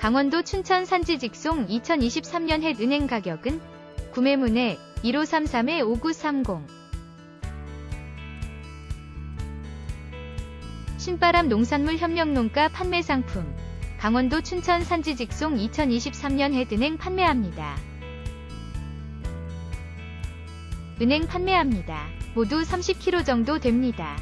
강원도 춘천 산지 직송 2023년 햇 은행 가격은 구매문의 1533-5930 신바람 농산물 협력농가 판매 상품 강원도 춘천 산지 직송 2023년 햇 은행 판매합니다. 은행 판매합니다. 모두 30kg 정도 됩니다.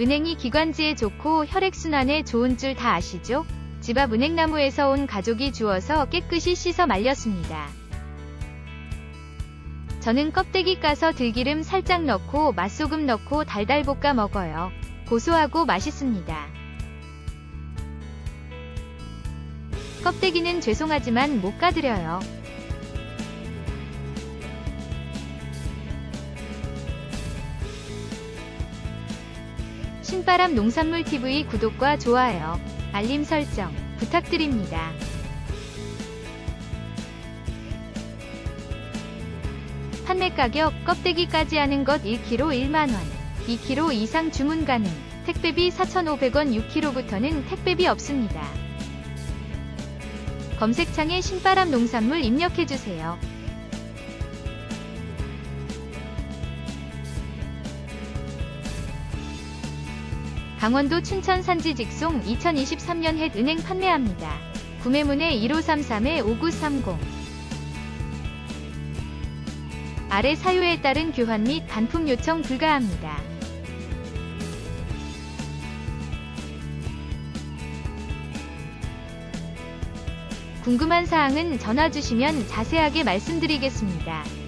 은행이 기관지에 좋고 혈액순환에 좋은 줄 다 아시죠? 집 앞 은행나무에서 온 가족이 주워서 깨끗이 씻어 말렸습니다. 저는 껍데기 까서 들기름 살짝 넣고 맛소금 넣고 달달 볶아 먹어요. 고소하고 맛있습니다. 껍데기는 죄송하지만 못 가드려요. 신바람 농산물 TV 구독과 좋아요, 알림 설정 부탁드립니다. 판매 가격 껍데기까지 하는 것 1kg 1만원, 2kg 이상 주문 가능, 택배비 4,500원 6kg부터는 택배비 없습니다. 검색창에 신바람 농산물 입력해주세요. 강원도 춘천 산지 직송 2023년 햇 은행 판매합니다. 구매문의 1533-5930 아래 사유에 따른 교환 및 반품 요청 불가합니다. 궁금한 사항은 전화 주시면 자세하게 말씀드리겠습니다.